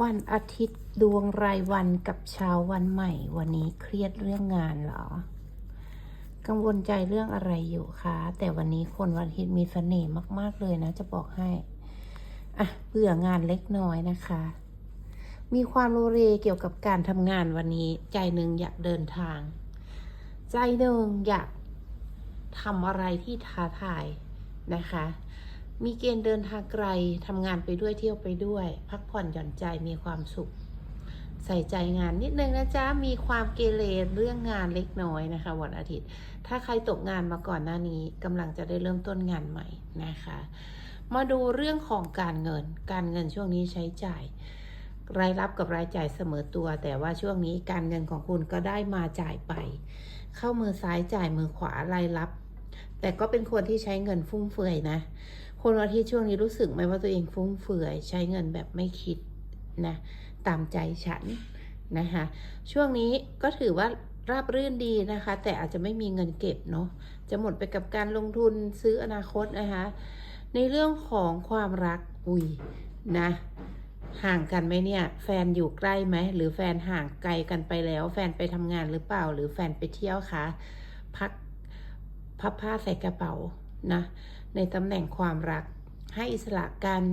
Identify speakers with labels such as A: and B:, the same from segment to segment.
A: วันอาทิตย์ดวงรายวันกับเช้าวันใหม่ วันนี้เครียดเรื่องงานเหรอ กังวลใจเรื่องอะไรอยู่คะแต่วันนี้คนวันอาทิตย์มีเสน่ห์มาก ๆ เลยนะ จะบอกให้อะเบื่องานเล็กน้อยนะคะ มีความโลเลเกี่ยวกับการทำงานวันนี้ใจหนึ่งอยากเดินทาง ใจหนึ่งอยากทำอะไรที่ท้าทายนะคะ มีเกณฑ์เดินทางไกลทำงานไปด้วยเที่ยวไปด้วย พักผ่อนหย่อนใจมีความสุข ใส่ใจงานนิดนึงนะจ๊ะ มีความเกเรเรื่องงานเล็กน้อยนะคะ วันอาทิตย์ ถ้าใครตกงานมาก่อนหน้านี้กำลังจะได้เริ่มต้นงานใหม่นะคะ มาดูเรื่องของการเงิน การเงินช่วงนี้ใช้จ่ายรายรับกับรายจ่ายเสมอตัว แต่ว่าช่วงนี้การเงินของคุณก็ได้มาจ่ายไป เข้ามือซ้ายจ่ายมือขวารายรับ แต่ก็เป็นคนที่ใช้เงินฟุ่มเฟือยนะ คนวันอาที่ช่วงนี้รู้สึกไหมว่าตัวเองฟุ่มเฟือย ใช้เงินแบบไม่คิดนะตามใจฉันนะคะช่วงนี้ก็ถือว่าราบรื่นดีนะคะ แต่อาจจะไม่มีเงินเก็บเนาะจะหมดไปกับการลงทุนซื้ออนาคตนะคะในเรื่องของความรักอุ้ยนะห่างกันไหมเนี่ย แฟนอยู่ใกล้ไหมหรือแฟนห่างไกลกันไปแล้ว แฟนไปทำงานหรือเปล่า หรือแฟนไปเที่ยวคะพักพับผ้าใส่กระเป๋า นะในตำแหน่งความรักให้อิสระกัน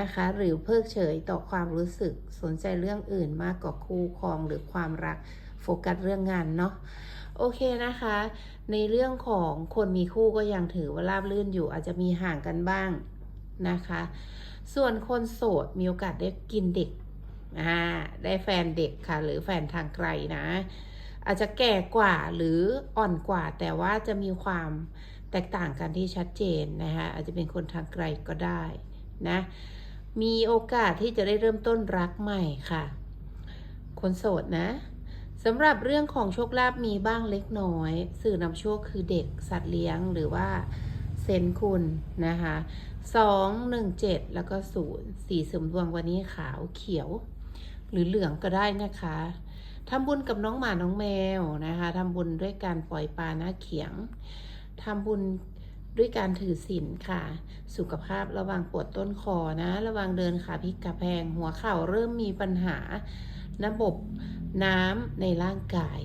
A: นะคะ หรือเพิกเฉยต่อความรู้สึกสนใจเรื่องอื่นมากกว่าคู่ครองหรือความรักโฟกัสเรื่องงานเนาะโอเคนะคะ ในเรื่องของคนมีคู่ก็ยังถือว่าราบรื่นอยู่อาจจะมีห่างกันบ้างนะคะ ส่วนคนโสดมีโอกาสได้กินเด็กอ่าได้แฟนเด็กค่ะ หรือแฟนทางไกลนะ อาจจะแก่กว่าหรืออ่อนกว่า แต่ว่าจะมีความแตกต่างกันที่ชัดเจนนะคะอาจจะเป็นคนทางไกลก็ได้นะมีโอกาสที่จะได้เริ่มต้นรักใหม่ค่ะ คนโสดนะสำหรับเรื่องของโชคลาภมีบ้างเล็กน้อย สื่อนำโชคคือเด็กสัตว์เลี้ยงหรือว่าเซนคุณนะคะสองหนึ่งเจ็ดแล้วก็ศูนย์สีสมดวงวันนี้ขาวเขียว หรือเหลืองก็ได้นะคะ ทำบุญกับน้องหมาน้องแมวนะคะทำบุญด้วยการปล่อยปลาหน้าเขียงทำบุญด้วยการถือศีลค่ะ สุขภาพระวังปวดต้นคอนะ ระวังเดินขาพลิกกระแพง หัวเข่าเริ่มมีปัญหา ระบบน้ำในร่างกาย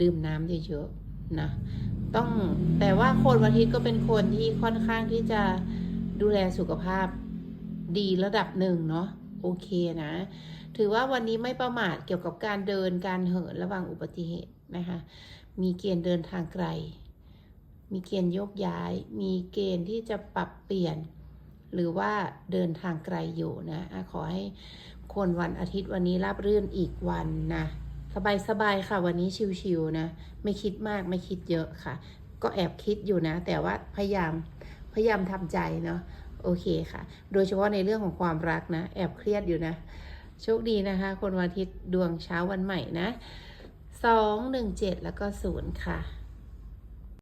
A: ดื่มน้ำเยอะๆนะ ต้องแต่ว่าคนวันทิตย์ก็เป็นคนที่ค่อนข้างที่จะดูแลสุขภาพดีระดับหนึ่งเนาะ โอเคนะ ถือว่าวันนี้ไม่ประมาทเกี่ยวกับการเดินการเหินระวังอุบัติเหตุนะคะ มีเกณฑ์เดินทางไกล มีเกณฑ์โยกย้าย มีเกณฑ์ที่จะปรับเปลี่ยน หรือว่าเดินทางไกลอยู่นะอะขอให้คนวันอาทิตย์วันนี้ราบรื่นอีกวันนะสบายๆค่ะวันนี้ชิวๆนะ ไม่คิดมากไม่คิดเยอะค่ะ ก็แอบคิดอยู่นะ แต่ว่าพยายามพยายามทำใจเนาะ โอเคค่ะ โดยเฉพาะในเรื่องของความรักนะ แอบเครียดอยู่นะ โชคดีนะคะ คนวันอาทิตย์ดวงเช้าวันใหม่นะสองหนึ่งเจ็ดแล้วก็ศูนย์ค่ะ